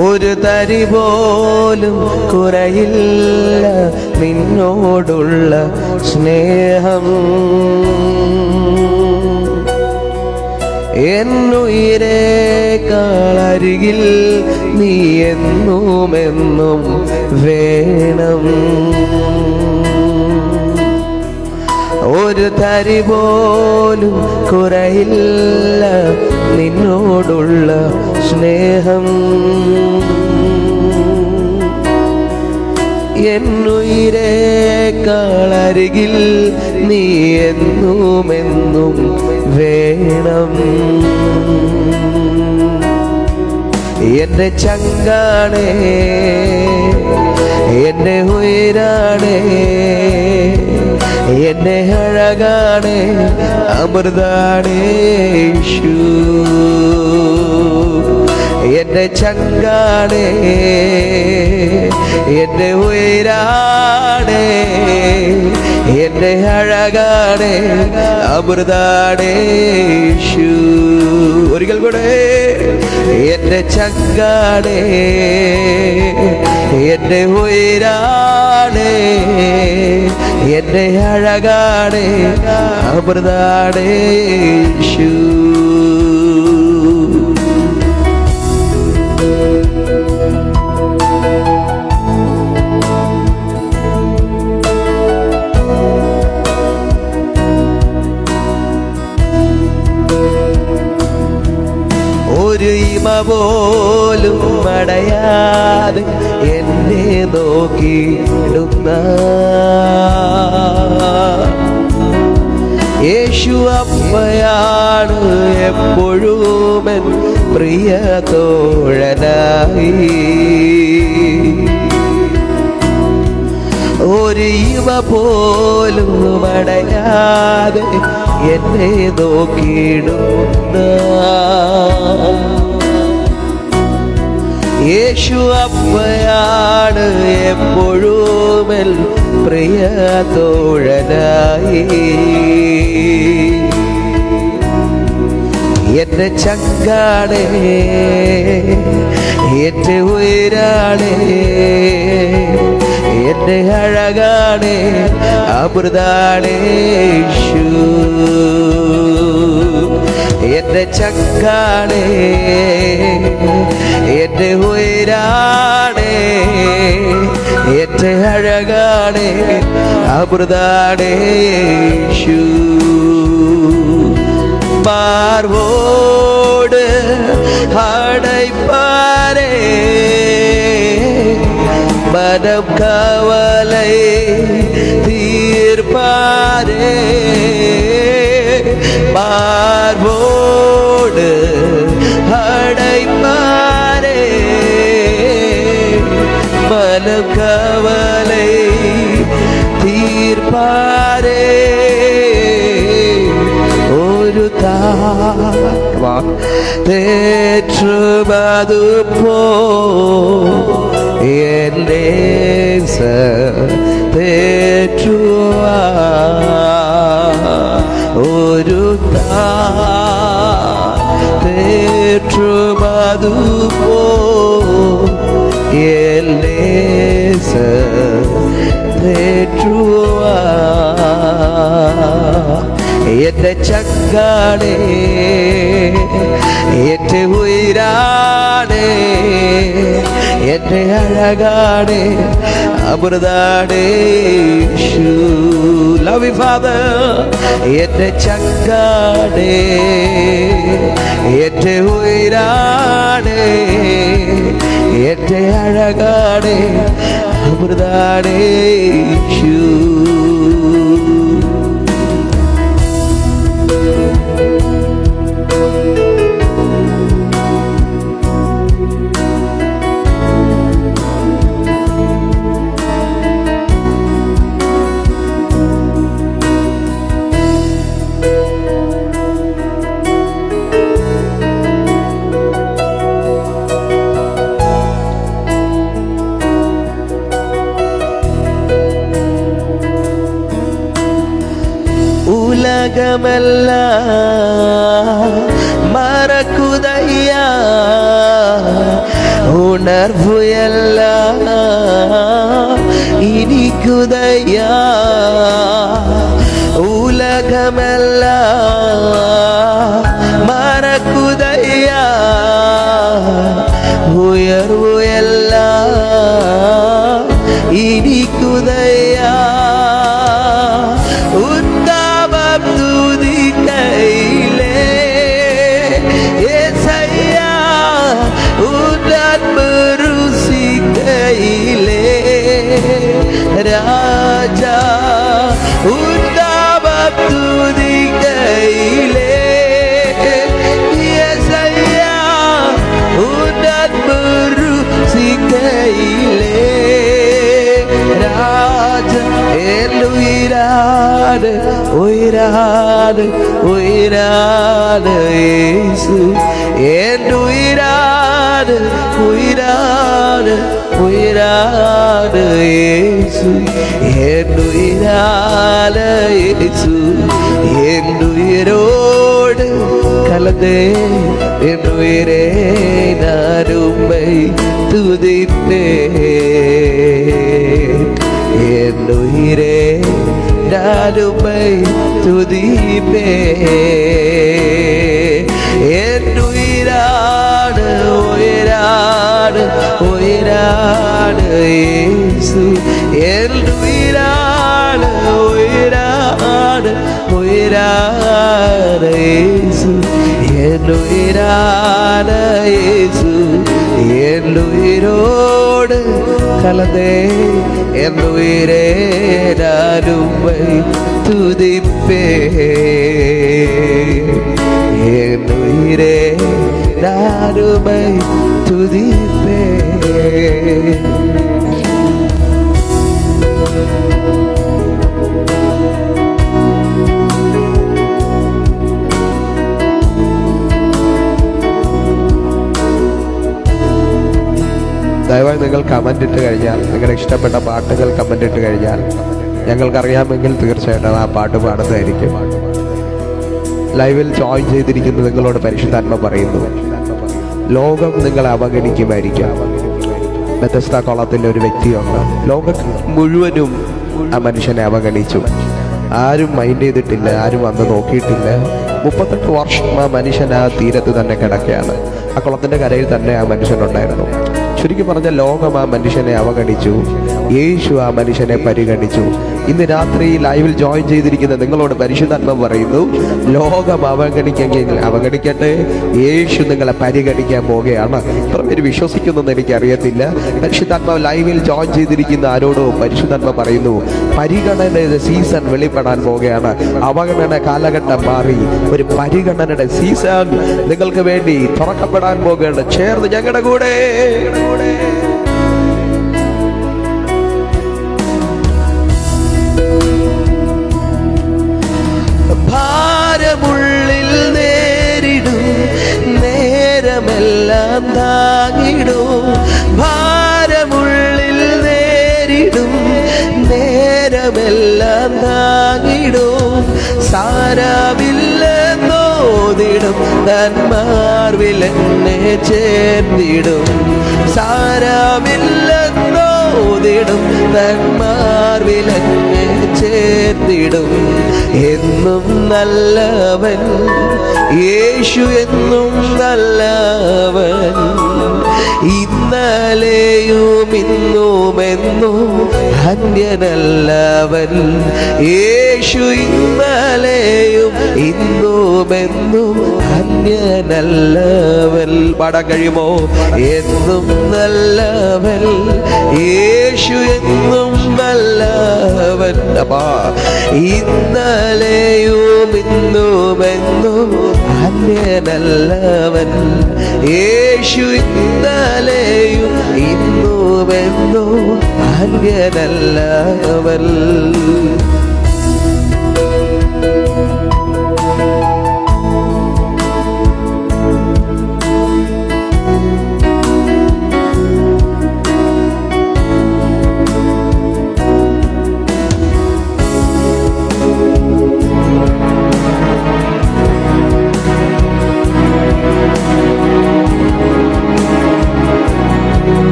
ഒരു തരി പോലും കുറയില്ല നിന്നോടുള്ള സ്നേഹം. എന്നുയിരേക്കാളരികിൽ നീ എന്നും എന്നും വേണം. ഒരു തരി പോലും കുറയില്ല നിന്നോടുള്ള സ്നേഹം. എന്നുയിരേക്കാളരികിൽ നീ എന്നുമെന്നും വേണം. എന്റെ ചങ്കാണേ എന്റെ ഉയരാണേ എന്നെ അഴകാണ് അമൃതാണ് യേശു. എന്റെ എന്നെ എന്റെ എന്നെ എന്റെ അമൃതാണ് ഒരിക്കൽ കൂടെ എന്നെ ചങ്കാണ് എന്നെ ഉയരാണേ എന്റെ അഴകാടേ അമൃതാണേ യേശു. പോലും മടയാതെ എന്നെ നോക്കിയിടുന്ന യേശു അമ്മയാണ് എപ്പോഴും എൻ പ്രിയ തോഴനായി. ഒരു ഇവ പോലും മടയാതെ എന്നെ നോക്കിയിടുന്ന യേശു അപ്പയാണ് എപ്പോഴും പ്രിയ തോഴനായി. എന്റെ ചങ്കാടേ എന്റെ ഉയരാടേ എന്റെ അഴകാടേ അമൃതാണേ എന്റെ എന്റെ എന്റെ എന്റെ എന്റെ അമൃതാണേ യേശു. பார்வோடு அடைப்பாரே. மனம் கவலை தீர்ப்பாரே. பார்வோடு அடைப்பாரே. மனம் கவலை தீர்ப்பாரே. ഒരു തേറ്റുമതു പോ. എന്റെ തേറ്റുവാ ഒരു തേറ്റുമതു എന്റെ ചങ്കാണേ എന്റെ ഉയരാണേ എന്റെ അഴകാണേ അമൃതാണേ ലവ് ഫാദർ എന്റെ ചങ്കാണേ എന്റെ ഉയരാടേ എന്റെ അഴകാടേ അമൃതാടേ യേശു. దినమెల్లా మరకుదయ్యా உணர்வு எல்லாம் இனிக்குதையா? உலகமெல்லாம் ராஜ உயிராடு உயிராடு உயிராடு இயேசு என் உயிராடு உயிராடு உயிராடு இயேசு என் உயிரால இயேசு என் உயிரோடு கலந்தே என் உயிரே நான் உம்மை துதிப்பேன் என் உயிரே நானுமை துதிப்பே என் உயிராடு உயிராடு உயிராடு இயேசு என் உயிராடு உயிராடு உயிராடு இயேசு என் உயிரான இயேசு என் உயிரோடு கலந்தே என் உயிரே நானுமை துதிப்பே என் உயிரே நானுமை துதிப்பே നിങ്ങൾ കമന്റ് ഇട്ട് കഴിഞ്ഞാൽ നിങ്ങളുടെ ഇഷ്ടപ്പെട്ട പാട്ടുകൾ കമന്റ് ഇട്ട് കഴിഞ്ഞാൽ ഞങ്ങൾക്കറിയാമെങ്കിൽ തീർച്ചയായിട്ടും ആ പാട്ട് പാടുന്നതായിരിക്കും. ലൈവിൽ ജോയിൻ ചെയ്തിരിക്കുന്ന നിങ്ങളോട് പരിശുദ്ധാത്മ പറയുന്നു. ലോകം നിങ്ങളെ അവഗണിക്കുമായിരിക്കാം. വ്യത്യസ്ത കുളത്തിന്റെ ഒരു വ്യക്തിയുണ്ട്. ലോകം മുഴുവനും ആ മനുഷ്യനെ അവഗണിച്ചു. ആരും മൈൻഡ് ചെയ്തിട്ടില്ല ആരും വന്ന് നോക്കിയിട്ടില്ല. മുപ്പത്തെട്ട് വർഷം ആ മനുഷ്യൻ ആ തീരത്ത് തന്നെ കിടക്കുകയാണ്. ആ കുളത്തിന്റെ കരയിൽ തന്നെ ആ മനുഷ്യനുണ്ടായിരുന്നു ചുരുക്കി പറഞ്ഞ ലോകം ആ മനുഷ്യനെ അവഗണിച്ചു. യേശു ആ മനുഷ്യനെ പരിഗണിച്ചു. ഇന്ന് രാത്രി ലൈവിൽ ജോയിൻ ചെയ്തിരിക്കുന്ന നിങ്ങളോട് പരിശുദ്ധാത്മ പറയുന്നു ലോകം അവഗണിക്കെങ്കിൽ അവഗണിക്കട്ടെ യേശു നിങ്ങളെ പരിഗണിക്കാൻ പോവുകയാണ്. ഇത്ര പേര് വിശ്വസിക്കുന്നതെന്ന് എനിക്കറിയത്തില്ല. പരിശുദ്ധാത്മാവ് ലൈവിൽ ജോയിൻ ചെയ്തിരിക്കുന്ന ആരോടോ പരിശുദ്ധാത്മ പറയുന്നു പരിഗണനയുടെ സീസൺ വെളിപ്പെടാൻ പോവുകയാണ്. അവഗണന കാലഘട്ടം മാറി. ഒരു പരിഗണനയുടെ സീസൺ നിങ്ങൾക്ക് വേണ്ടി തുറക്കപ്പെടാൻ പോകുകയാണ് ചേർന്ന് ഞങ്ങളുടെ കൂടെ. നേരമെല്ലാം താങ്ങിടും ഭാരമുള്ളിൽ നേരിടും നേരമെല്ലാം താങ്ങിടും സാരമില്ലെന്നോതിടും നന്മാർവിലെന്നെ ചേർന്നിടും സാരമില്ലെന്നോതിടും നന്മാർവിലെന്നെ ചേർത്തിടും. എന്നും നല്ലവൻ യേശു എന്നും നല്ലവൻ ഇന്നലെയും ഇന്നുമെന്നോ അന്യനല്ലവൻ. യേശു ഇന്നലെയും ഇന്നുമെന്നും അന്യനല്ലവൻ പാടാൻ കഴിയുമോ? എന്നും നല്ലവൽ യേശു എന്നും നല്ലവൻ. അപ്പാ ഇന്നലെയും ഇന്നുമെന്നും അന്യനല്ലവൻ യേശു ഇന്നലെയും ഇന്നുമെന്നും അന്യനല്ലവൻ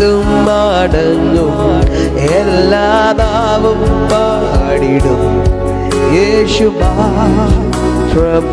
മുട്ടും മടങ്ങും എല്ലാ നാവും പാടിടും. യേശു മാത്രം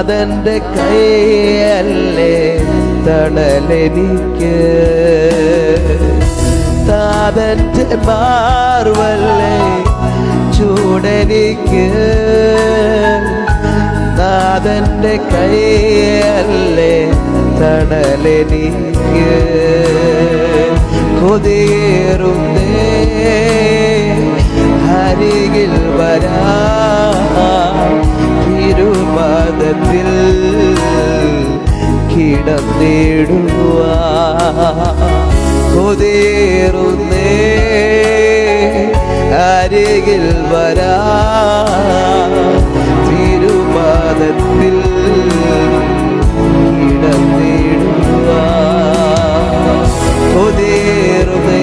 നാഥന്റെ കൈയല്ലേ തണലെനിക്ക്? താതന്റെ മാർവല്ലേ ചൂടനിക്ക്? നാഥന്റെ കൈയല്ലേ തണലെനിക്ക്? കൊതിയേറുന്നേ അരികിൽ വരാ. തിരുപാദത്തിൽ കിടന്നിടുക കൊതേറുന്നേ അരികിൽ വരാ. തിരുപാദത്തിൽ കിടന്നിടുക കൊതിയേറുന്നേ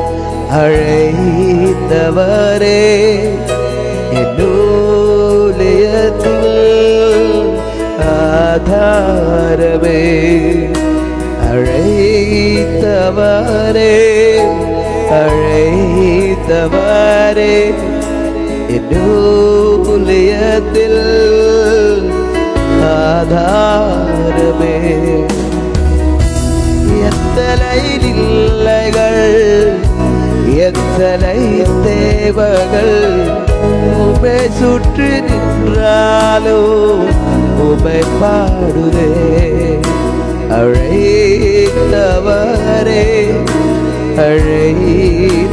அழைத்தவரே என்னூலியத்தில் ஆதாரமே. அழைத்தவரே அழைத்தவரே என்னூலியத்தில் ஆதாரமே. எத்தலை நில்லைகள் எத்தனை தேவர்கள் உமை சுற்றி நின்றாலோ உமை பாடுதே. அழைத்தவரே அழைத்தவரே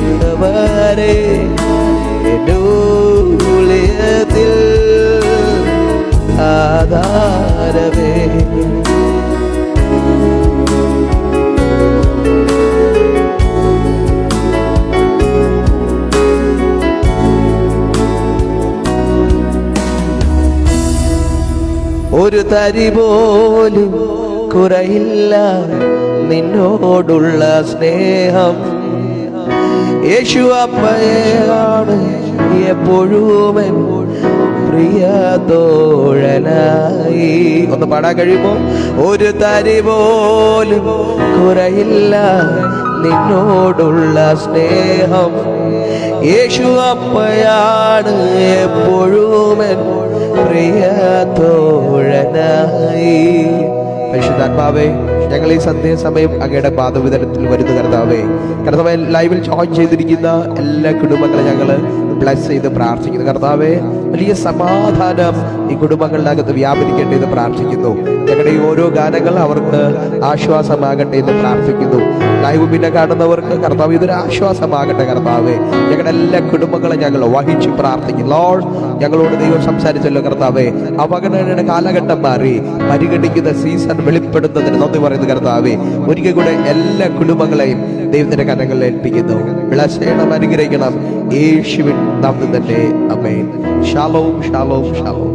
என்னூலியத்தில் ஆதாரமே. ഒരു തരി പോലും കുറയില്ല. നിന്നോടുള്ള സ്നേഹം യേശു അപ്പയാണ് എപ്പോഴും പ്രിയ തോഴനായി. ഒന്ന് പാടാൻ കഴിയുമോ? ഒരു തരി പോലും കുറയില്ല. നിന്നോടുള്ള സ്നേഹം യേശു അപ്പയാണ് എപ്പോഴും പ്രിയ തോഴനായി പരിശുദ്ധാത്മാവേ ഞങ്ങൾ ഈ സന്ധ്യ സമയം അങ്ങയുടെ പാദവിതരത്തിൽ വരുന്ന കർത്താവേ. കർത്താവ് ലൈവിൽ ജോയിൻ ചെയ്തിരിക്കുന്ന എല്ലാ കുടുംബങ്ങളെ ഞങ്ങൾ ബ്ലസ് ചെയ്ത് പ്രാർത്ഥിക്കുന്നു. കർത്താവെ വലിയ സമാധാനം ഈ കുടുംബങ്ങളുടെ അകത്ത് വ്യാപരിക്കട്ടെ എന്ന് പ്രാർത്ഥിക്കുന്നു. ഞങ്ങളുടെ ഈ ഓരോ ഗാനങ്ങൾ അവർക്ക് ആശ്വാസമാകട്ടെ എന്ന് പ്രാർത്ഥിക്കുന്നു. ലൈവ് പിന്നെ കാണുന്നവർക്ക് കർത്താവ് ഇതൊരു ആശ്വാസമാകട്ടെ കർത്താവെ. ഞങ്ങളുടെ എല്ലാ കുടുംബങ്ങളെ ഞങ്ങൾ വഹിച്ച് പ്രാർത്ഥിക്കുന്നു ലോൾ ഞങ്ങളോട് ദൈവം സംസാരിച്ചല്ലോ കർത്താവെ. അപകടങ്ങളുടെ കാലഘട്ടം മാറി പരിഗണിക്കുന്ന സീസൺ വെളിപ്പെടുന്നതിന് നന്ദി പറയുന്നു കർത്താവെ. ഒരിക്കൽ കൂടെ എല്ലാ കുടുംബങ്ങളെയും ദൈവത്തിന്റെ കരങ്ങളിൽ ഏൽപ്പിക്കുന്നു. വിളശേണം അനുഗ്രഹിക്കണം. യേശുവിൻ നാമത്തിൽ തന്നെ അമേൻ ഷാലോം ഷാലോം ഷാലോം